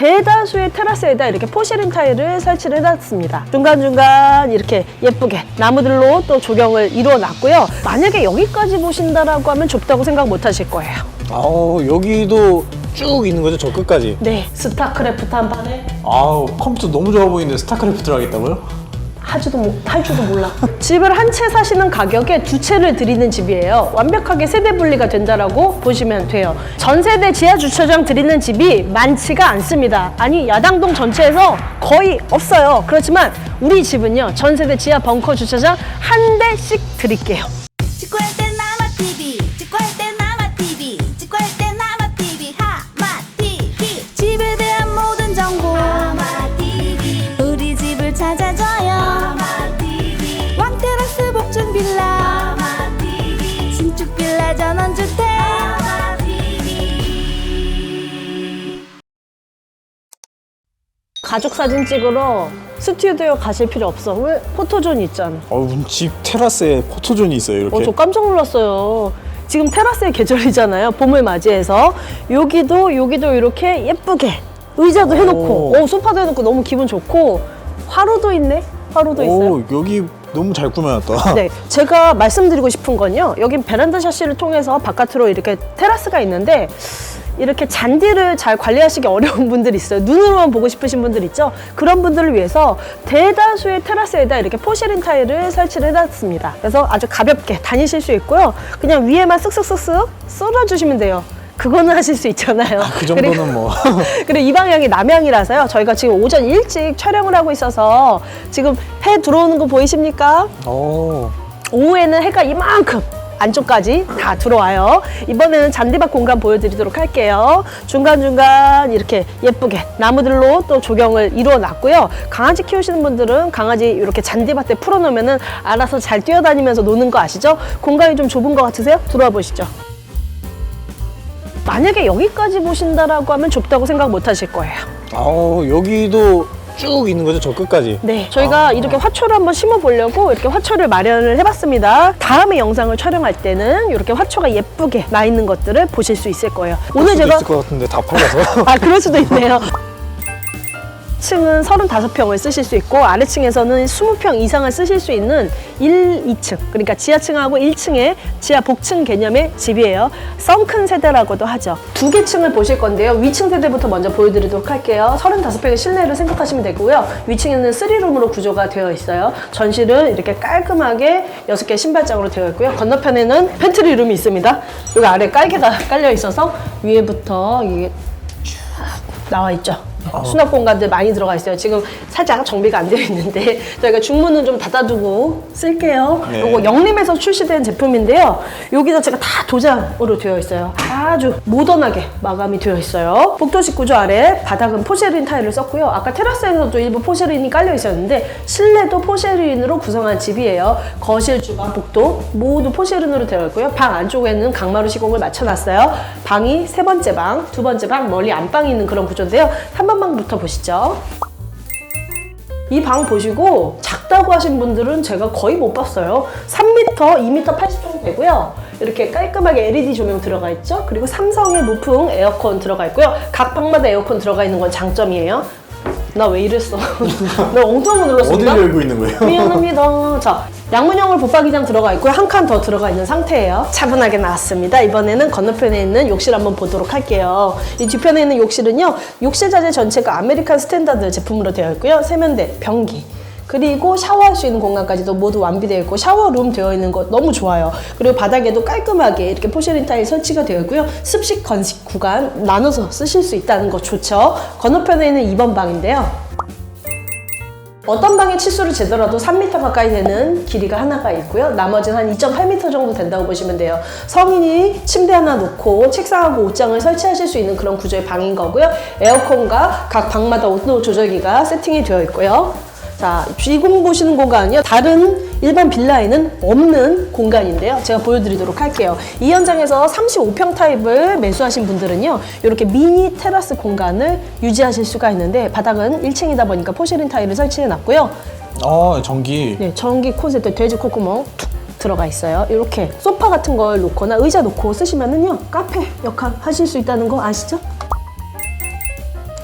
대다수의 테라스에다 이렇게 포시린 타일을 설치를 해놨습니다. 중간중간 이렇게 예쁘게 나무들로 또 조경을 이루어 놨고요. 만약에 여기까지 보신다라고 하면 좁다고 생각 못 하실 거예요. 아우 여기도 쭉 있는 거죠 저 끝까지. 네, 스타크래프트 한 판에 아우 컴퓨터 너무 좋아 보이는데 스타크래프트를 하겠다고요? 하지도 못, 할 줄도 몰라. 집을 한 채 사시는 가격에 두 채를 드리는 집이에요. 완벽하게 세대 분리가 된다라고 보시면 돼요. 전 세대 지하 주차장 드리는 집이 많지가 않습니다. 아니 야당동 전체에서 거의 없어요. 그렇지만 우리 집은요 전 세대 지하 벙커 주차장 한 대씩 드릴게요. 가족 사진 찍으러 스튜디오 가실 필요 없어. 왜 포토존 있잖아. 어우 집 테라스에 포토존이 있어요 이렇게. 어, 저 깜짝 놀랐어요. 지금 테라스의 계절이잖아요. 봄을 맞이해서 여기도 여기도 이렇게 예쁘게 의자도 해놓고, 오. 오, 소파도 해놓고 너무 기분 좋고 화로도 있네. 화로도 있어요. 오 여기 너무 잘 꾸며놨다. 네, 제가 말씀드리고 싶은 건요. 여긴 베란다 샤시를 통해서 바깥으로 이렇게 테라스가 있는데 이렇게 잔디를 잘 관리하시기 어려운 분들 있어요. 눈으로만 보고 싶으신 분들 있죠. 그런 분들을 위해서 대다수의 테라스에다 이렇게 포시린 타일을 설치를 해놨습니다. 그래서 아주 가볍게 다니실 수 있고요. 그냥 위에만 쓱쓱쓱쓱 썰어주시면 돼요. 그거는 하실 수 있잖아요. 그 정도는 뭐. 그리고 이 방향이 남향이라서요. 저희가 지금 오전 일찍 촬영을 하고 있어서 지금 해 들어오는 거 보이십니까? 오. 오후에는 해가 이만큼 안쪽까지 다 들어와요. 이번에는 잔디밭 공간 보여드리도록 할게요. 중간중간 이렇게 예쁘게 나무들로 또 조경을 이루어 놨고요. 강아지 키우시는 분들은 강아지 이렇게 잔디밭에 풀어놓으면 알아서 잘 뛰어다니면서 노는 거 아시죠? 공간이 좀 좁은 것 같으세요? 들어와 보시죠. 만약에 여기까지 보신다라고 하면 좁다고 생각 못 하실 거예요. 아우 여기도 쭉 있는 거죠 저 끝까지. 네, 저희가 이렇게 화초를 한번 심어 보려고 이렇게 화초를 마련을 해봤습니다. 다음에 영상을 촬영할 때는 이렇게 화초가 예쁘게 나 있는 것들을 보실 수 있을 거예요. 오늘 제가 있을 것 같은데 다 팔려서. 아 그럴 수도 있네요. 층은 35평을 쓰실 수 있고 아래층에서는 20평 이상을 쓰실 수 있는 1, 2층 그러니까 지하층하고 1층의 지하 복층 개념의 집이에요. 썬큰 세대라고도 하죠. 두 개 층을 보실 건데요. 위층 세대부터 먼저 보여드리도록 할게요. 35평의 실내를 생각하시면 되고요. 위층에는 3룸으로 구조가 되어 있어요. 전실은 이렇게 깔끔하게 6개 신발장으로 되어 있고요. 건너편에는 팬트리 룸이 있습니다. 여기 아래 깔개가 깔려 있어서 위에부터 이게 나와 있죠. 수납 공간들 많이 들어가 있어요. 지금 살짝 정비가 안 되어 있는데 저희가 중문은 좀 닫아두고 쓸게요. 네. 요거 영림에서 출시된 제품인데요. 여기 자체가 다 도장으로 되어 있어요. 아주 모던하게 마감이 되어 있어요. 복도식 구조 아래 바닥은 포쉐린 타일을 썼고요. 아까 테라스에서도 일부 포쉐린이 깔려 있었는데 실내도 포쉐린으로 구성한 집이에요. 거실, 주방, 복도 모두 포쉐린으로 되어 있고요. 방 안쪽에는 강마루 시공을 맞춰놨어요. 방이 세 번째 방, 두 번째 방, 멀리 안방이 있는 그런 구조인데요. 3번 방부터 보시죠. 이 방 보시고 작다고 하신 분들은 제가 거의 못 봤어요. 3m, 2m 80 정도 되고요. 이렇게 깔끔하게 LED 조명 들어가 있죠. 그리고 삼성의 무풍 에어컨 들어가 있고요. 각 방마다 에어컨 들어가 있는 건 장점이에요. 나 왜 이랬어? 나 엉뚱한 거 눌렀습니다. 어디를 열고 있는 거예요? 미안합니다. 자, 양문형을 붙박이장 들어가 있고요. 한 칸 더 들어가 있는 상태예요. 차분하게 나왔습니다. 이번에는 건너편에 있는 욕실 한번 보도록 할게요. 이 뒤편에 있는 욕실은요. 욕실 자재 전체가 아메리칸 스탠다드 제품으로 되어 있고요. 세면대, 변기. 그리고 샤워할 수 있는 공간까지도 모두 완비되어 있고 샤워룸 되어 있는 거 너무 좋아요. 그리고 바닥에도 깔끔하게 이렇게 포쉐린 타일 설치가 되어 있고요. 습식 건식 구간 나눠서 쓰실 수 있다는 거 좋죠. 건너편에 있는 2번 방인데요. 어떤 방의 치수를 재더라도 3m 가까이 되는 길이가 하나가 있고요. 나머지는 한 2.8m 정도 된다고 보시면 돼요. 성인이 침대 하나 놓고 책상하고 옷장을 설치하실 수 있는 그런 구조의 방인 거고요. 에어컨과 각 방마다 온도 조절기가 세팅이 되어 있고요. 자, 지금 보시는 공간은요. 다른 일반 빌라에는 없는 공간인데요. 제가 보여드리도록 할게요. 이 현장에서 35평 타입을 매수하신 분들은요. 이렇게 미니 테라스 공간을 유지하실 수가 있는데 바닥은 1층이다 보니까 포시린 타일을 설치해 놨고요. 아 전기. 네, 전기 콘센트 돼지 콧구멍 툭 들어가 있어요. 이렇게 소파 같은 걸 놓거나 의자 놓고 쓰시면은요. 카페 역할 하실 수 있다는 거 아시죠?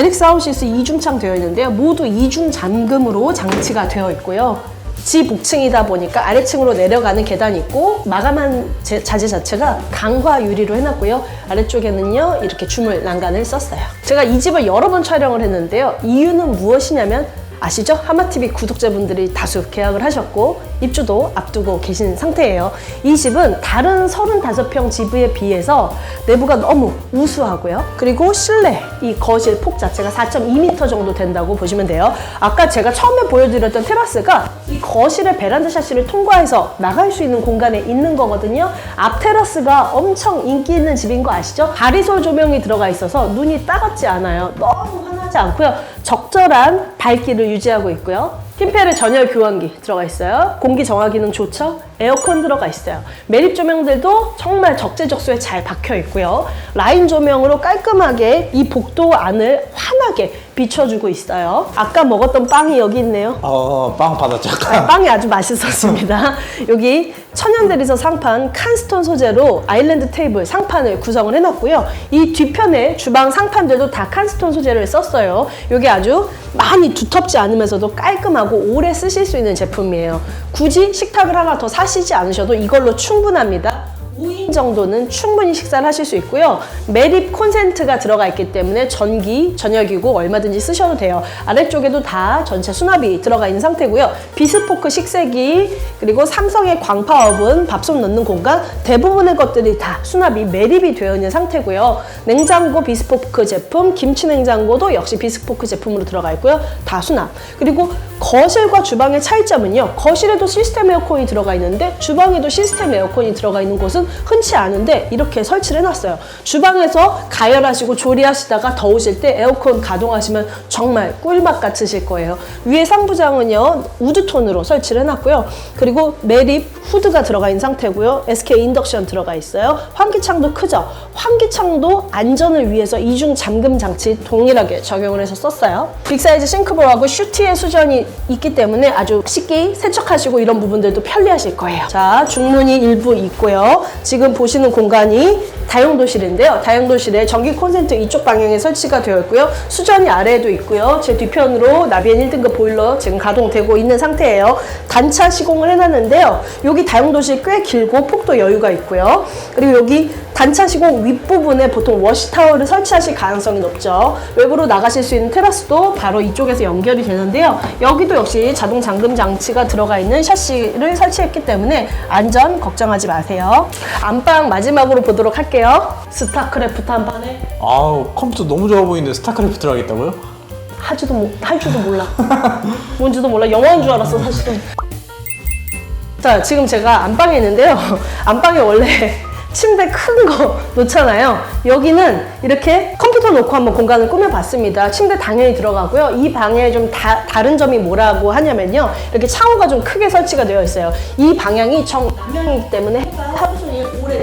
에릭스 하우시스 이중창 되어 있는데요. 모두 이중 잠금으로 장치가 되어 있고요. 지복층이다 보니까 아래층으로 내려가는 계단이 있고 마감한 제- 자재 자체가 강화 유리로 해놨고요. 아래쪽에는요 이렇게 주물 난간을 썼어요. 제가 이 집을 여러 번 촬영을 했는데요. 이유는 무엇이냐면 아시죠? 하마TV 구독자분들이 다수 계약을 하셨고 입주도 앞두고 계신 상태예요. 이 집은 다른 35평 집에 비해서 내부가 너무 우수하고요. 그리고 실내 이 거실 폭 자체가 4.2m 정도 된다고 보시면 돼요. 아까 제가 처음에 보여드렸던 테라스가 이 거실의 베란다 샤시를 통과해서 나갈 수 있는 공간에 있는 거거든요. 앞 테라스가 엄청 인기 있는 집인 거 아시죠? 바리솔 조명이 들어가 있어서 눈이 따갑지 않아요. 너무 환 하지 않고요. 적절한 밝기를 유지하고 있고요. 핀페르 전열 교환기 들어가 있어요. 공기 정화기는 좋죠. 에어컨 들어가 있어요. 매립 조명들도 정말 적재적소에 잘 박혀 있고요. 라인 조명으로 깔끔하게 이 복도 안을 환하게 비춰주고 있어요. 아까 먹었던 빵이 여기 있네요. 어, 빵 받았죠. 아, 빵이 아주 맛있었습니다. 여기 천연대리석 상판 칸스톤 소재로 아일랜드 테이블 상판을 구성을 해놨고요. 이 뒤편에 주방 상판들도 다 칸스톤 소재를 썼어요. 이게 아주 많이 두텁지 않으면서도 깔끔하고 오래 쓰실 수 있는 제품이에요. 굳이 식탁을 하나 더 사시 지 않으셔도 이걸로 충분합니다. 5인 정도는 충분히 식사를 하실 수 있고요. 매립 콘센트가 들어가 있기 때문에 전기, 전열기구 얼마든지 쓰셔도 돼요. 아래쪽에도 다 전체 수납이 들어가 있는 상태고요. 비스포크 식세기, 그리고 삼성의 광파 오븐, 밥솥 넣는 공간, 대부분의 것들이 다 수납이 매립이 되어 있는 상태고요. 냉장고 비스포크 제품, 김치 냉장고도 역시 비스포크 제품으로 들어가 있고요. 다 수납. 그리고 거실과 주방의 차이점은요. 거실에도 시스템 에어컨이 들어가 있는데 주방에도 시스템 에어컨이 들어가 있는 곳은 흔치 않은데 이렇게 설치를 해놨어요. 주방에서 가열하시고 조리하시다가 더우실 때 에어컨 가동하시면 정말 꿀맛 같으실 거예요. 위에 상부장은요. 우드톤으로 설치를 해놨고요. 그리고 매립 후드가 들어가 있는 상태고요. SK 인덕션 들어가 있어요. 환기창도 크죠. 환기창도 안전을 위해서 이중 잠금 장치 동일하게 적용을 해서 썼어요. 빅사이즈 싱크볼하고 슈티의 수전이 있기 때문에 아주 쉽게 세척하시고 이런 부분들도 편리하실 거예요. 자, 중문이 일부 있고요. 지금 보시는 공간이 다용도실인데요. 다용도실에 전기 콘센트 이쪽 방향에 설치가 되어 있고요. 수전이 아래에도 있고요. 제 뒤편으로 나비엔 1등급 보일러 지금 가동되고 있는 상태예요. 단차 시공을 해놨는데요. 여기 다용도실 꽤 길고 폭도 여유가 있고요. 그리고 여기 단차 시공 윗부분에 보통 워시타워를 설치하실 가능성이 높죠. 외부로 나가실 수 있는 테라스도 바로 이쪽에서 연결이 되는데요. 여기도 역시 자동 잠금 장치가 들어가 있는 샤시를 설치했기 때문에 안전 걱정하지 마세요. 안방 마지막으로 보도록 할게요. 스타크래프트 한 판에 아우, 컴퓨터 너무 좋아 보이는데 스타크래프트를 하겠다고요? 하지도 못, 할 줄도 몰라. 뭔지도 몰라. 영어인 줄 알았어, 사실은. 자, 지금 제가 안방에 있는데요. 안방에 원래 침대 큰 거 놓잖아요. 여기는 이렇게 컴퓨터 놓고 한번 공간을 꾸며봤습니다. 침대 당연히 들어가고요. 이 방에 좀 다, 다른 점이 뭐라고 하냐면요. 이렇게 창호가 좀 크게 설치가 되어 있어요. 이 방향이 정방향이기 때문에 해가 하루 종일 오래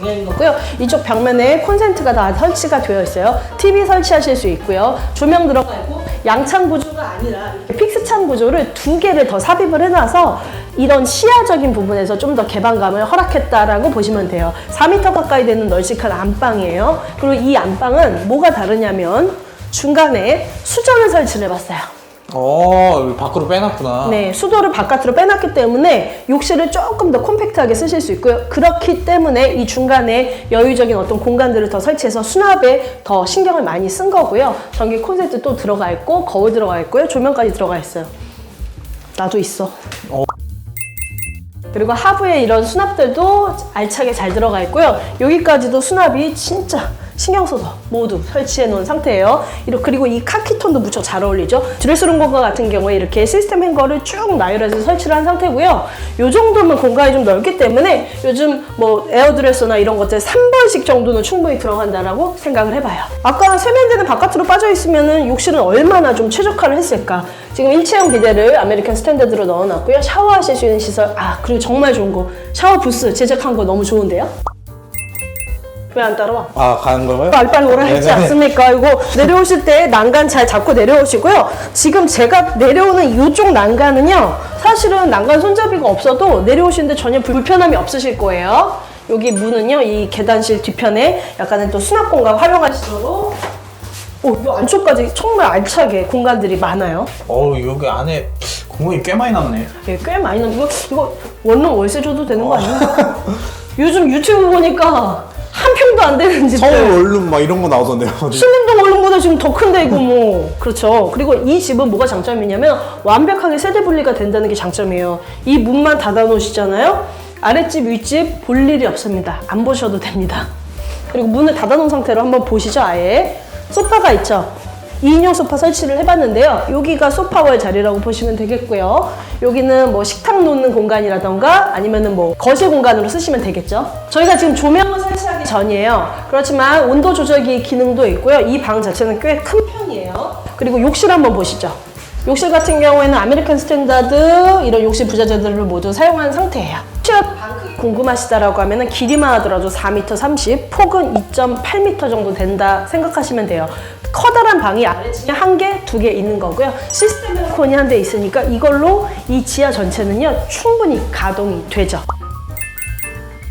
방향인 거고요. 이쪽 벽면에 콘센트가 다 설치가 되어 있어요. TV 설치하실 수 있고요. 조명 들어가 있고 양창 구조가 아니라 픽스창 구조를 두 개를 더 삽입을 해놔서 이런 시야적인 부분에서 좀 더 개방감을 허락했다라고 보시면 돼요. 4m 가까이 되는 널찍한 안방이에요. 그리고 이 안방은 뭐가 다르냐면 중간에 수전을 설치를 해봤어요. 어, 여기 밖으로 빼놨구나. 네, 수도를 바깥으로 빼놨기 때문에 욕실을 조금 더 콤팩트하게 쓰실 수 있고요. 그렇기 때문에 이 중간에 여유적인 어떤 공간들을 더 설치해서 수납에 더 신경을 많이 쓴 거고요. 전기 콘센트 또 들어가 있고 거울 들어가 있고요. 조명까지 들어가 있어요. 나도 있어. 어. 그리고 하부에 이런 수납들도 알차게 잘 들어가 있고요. 여기까지도 수납이 진짜 신경 써서 모두 설치해 놓은 상태예요. 이렇게 그리고 이 카키 톤도 무척 잘 어울리죠. 드레스룸 공간 같은 경우에 이렇게 시스템 행거를 쭉 나열해서 설치를 한 상태고요. 이 정도면 공간이 좀 넓기 때문에 요즘 뭐 에어드레서나 이런 것들 3번씩 정도는 충분히 들어간다라고 생각을 해봐요. 아까 세면대는 바깥으로 빠져 있으면은 욕실은 얼마나 좀 최적화를 했을까. 지금 일체형 비데를 아메리칸 스탠다드로 넣어놨고요. 샤워하실 수 있는 시설. 아 그리고 정말 좋은 거 샤워 부스 제작한 거 너무 좋은데요? 왜 안 따라와? 아, 가는 건가요? 빨리빨리 오라 했지 네네네. 않습니까? 이거 내려오실 때 난간 잘 잡고 내려오시고요. 지금 제가 내려오는 이쪽 난간은요. 사실은 난간 손잡이가 없어도 내려오시는데 전혀 불편함이 없으실 거예요. 여기 문은요. 이 계단실 뒤편에 약간의 또 수납 공간 활용하시도록 오, 이 안쪽까지 정말 알차게 공간들이 많아요. 어우 여기 안에 공간이 꽤 많이 남네. 예, 꽤 많이 남. 이거 이거 원룸 월세 줘도 되는 거 아니야? 요즘 유튜브 보니까 한 평도 안 되는 집들. 서울 원룸 막 이런 거 나오던데요. 신림동 원룸보다 지금 더 큰데 이거 뭐 그렇죠. 그리고 이 집은 뭐가 장점이냐면 완벽하게 세대 분리가 된다는 게 장점이에요. 이 문만 닫아 놓으시잖아요. 아랫집 윗집 볼 일이 없습니다. 안 보셔도 됩니다. 그리고 문을 닫아 놓은 상태로 한번 보시죠. 아예 소파가 있죠. 2인용 소파 설치를 해봤는데요. 여기가 소파월 자리라고 보시면 되겠고요. 여기는 뭐 식탁 놓는 공간이라던가 아니면은 뭐 거실 공간으로 쓰시면 되겠죠. 저희가 지금 조명을 설치하기 전이에요. 그렇지만 온도 조절기 기능도 있고요. 이 방 자체는 꽤 큰 편이에요. 그리고 욕실 한번 보시죠. 욕실 같은 경우에는 아메리칸 스탠다드 이런 욕실 부자재들을 모두 사용한 상태예요. 궁금하시다라고 하면 길이만 하더라도 4m 30, 폭은 2.8m 정도 된다 생각하시면 돼요. 커다란 방이 아래층에 한 개, 두 개 있는 거고요. 시스템 에어컨이 한 대 있으니까 이걸로 이 지하 전체는요 충분히 가동이 되죠.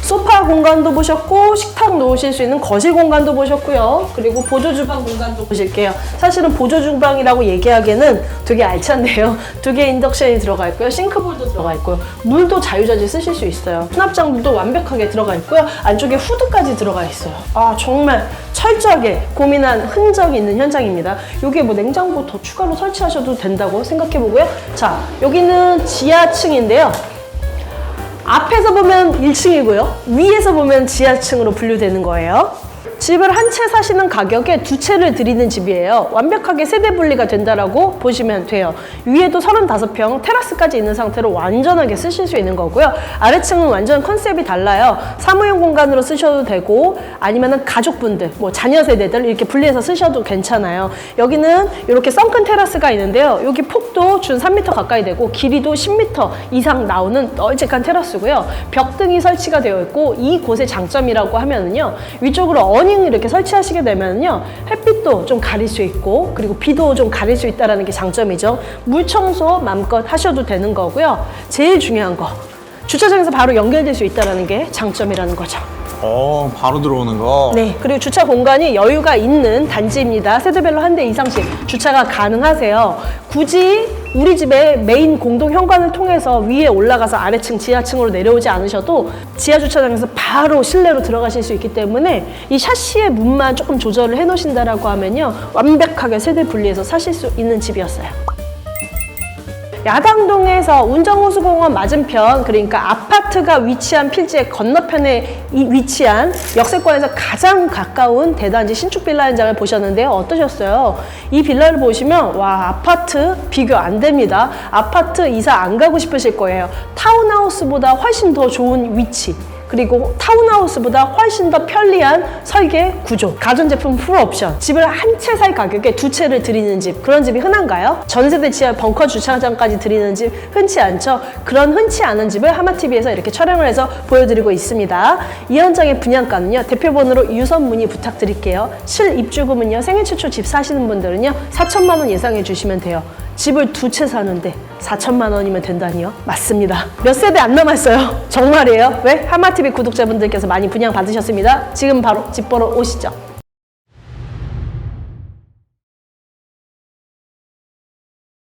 소파 공간도 보셨고 식탁 놓으실 수 있는 거실 공간도 보셨고요. 그리고 보조 주방 공간도 보실게요. 사실은 보조 주방이라고 얘기하기에는 되게 알찬데요. 두 개의 인덕션이 들어가 있고요. 싱크볼도 들어가 있고요. 물도 자유자재 쓰실 수 있어요. 수납장도 완벽하게 들어가 있고요. 안쪽에 후드까지 들어가 있어요. 아 정말 철저하게 고민한 흔적이 있는 현장입니다. 여기에 뭐 냉장고 더 추가로 설치하셔도 된다고 생각해 보고요. 자 여기는 지하층인데요. 앞에서 보면 1층이고요. 위에서 보면 지하층으로 분류되는 거예요. 집을 한 채 사시는 가격에 두 채를 드리는 집이에요. 완벽하게 세대 분리가 된다라고 보시면 돼요. 위에도 35평, 테라스까지 있는 상태로 완전하게 쓰실 수 있는 거고요. 아래층은 완전 컨셉이 달라요. 사무용 공간으로 쓰셔도 되고 아니면은 가족분들, 뭐 자녀 세대들 이렇게 분리해서 쓰셔도 괜찮아요. 여기는 이렇게 썬큰 테라스가 있는데요. 여기 폭도 준 3m 가까이 되고 길이도 10m 이상 나오는 널찍한 테라스고요. 벽등이 설치가 되어 있고 이곳의 장점이라고 하면은요. 위쪽으로 어닝을 이렇게 설치하시게 되면요. 햇빛도 좀 가릴 수 있고 그리고 비도 좀 가릴 수 있다는 게 장점이죠. 물 청소 마음껏 하셔도 되는 거고요. 제일 중요한 거. 주차장에서 바로 연결될 수 있다는 게 장점이라는 거죠. 어 바로 들어오는 거. 네, 그리고 주차 공간이 여유가 있는 단지입니다. 세대별로 한 대 이상씩 주차가 가능하세요. 굳이 우리 집의 메인 공동 현관을 통해서 위에 올라가서 아래층 지하층으로 내려오지 않으셔도 지하 주차장에서 바로 실내로 들어가실 수 있기 때문에 이 샤시의 문만 조금 조절을 해 놓으신다라고 하면요. 완벽하게 세대 분리해서 사실 수 있는 집이었어요. 야당동에서 운정호수공원 맞은편 그러니까 아파트가 위치한 필지의 건너편에 이 위치한 역세권에서 가장 가까운 대단지 신축 빌라 현장을 보셨는데요 어떠셨어요? 이 빌라를 보시면 와 아파트 비교 안 됩니다. 아파트 이사 안 가고 싶으실 거예요. 타운하우스보다 훨씬 더 좋은 위치 그리고 타운하우스보다 훨씬 더 편리한 설계 구조, 가전제품 풀옵션, 집을 한 채 살 가격에 두 채를 드리는 집, 그런 집이 흔한가요? 전세대 지하 벙커 주차장까지 드리는 집 흔치 않죠? 그런 흔치 않은 집을 하마TV에서 이렇게 촬영을 해서 보여드리고 있습니다. 이 현장의 분양가는요, 대표번호로 유선 문의 부탁드릴게요. 실입주금은요, 생애 최초 집 사시는 분들은요, 4천만 원 예상해 주시면 돼요. 집을 두 채 사는데 4천만 원이면 된다니요? 맞습니다. 몇 세대 안 남았어요. 정말이에요. 왜? 하마TV 구독자분들께서 많이 분양 받으셨습니다. 지금 바로 집 보러 오시죠.